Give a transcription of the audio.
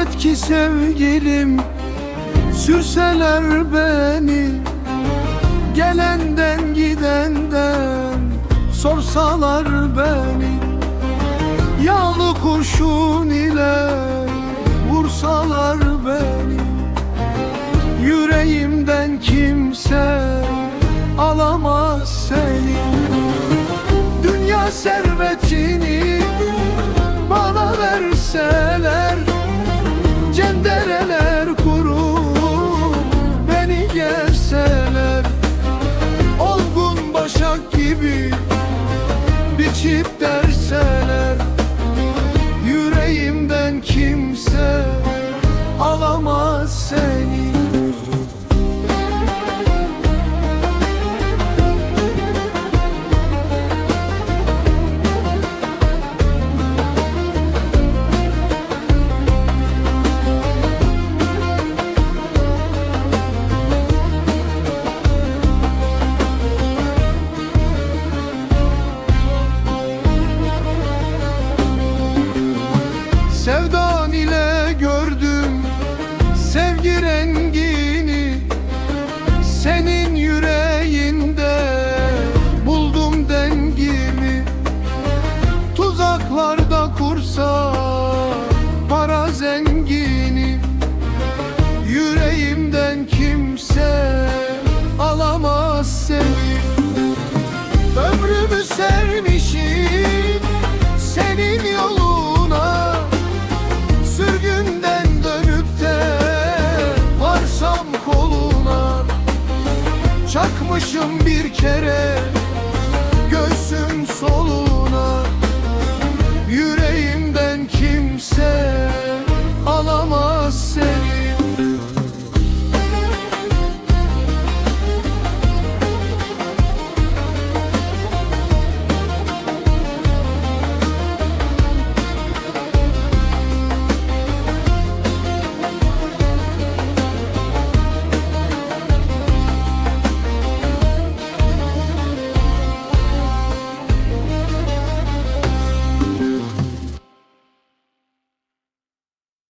Eski sevgilim Sürseler beni. Gelenden gidenden Sorsalar beni. Yağlı kurşun ile Vursalar beni. Yüreğimden kimse Alamaz seni. Dünya servetini Bana verseler done. Sevdan ile gördüm sevgi rengini. Senin yüreğinde buldum dengimi. Tuzaklarda kursa para zengini Çakmışım bir kere. Göğsüm solu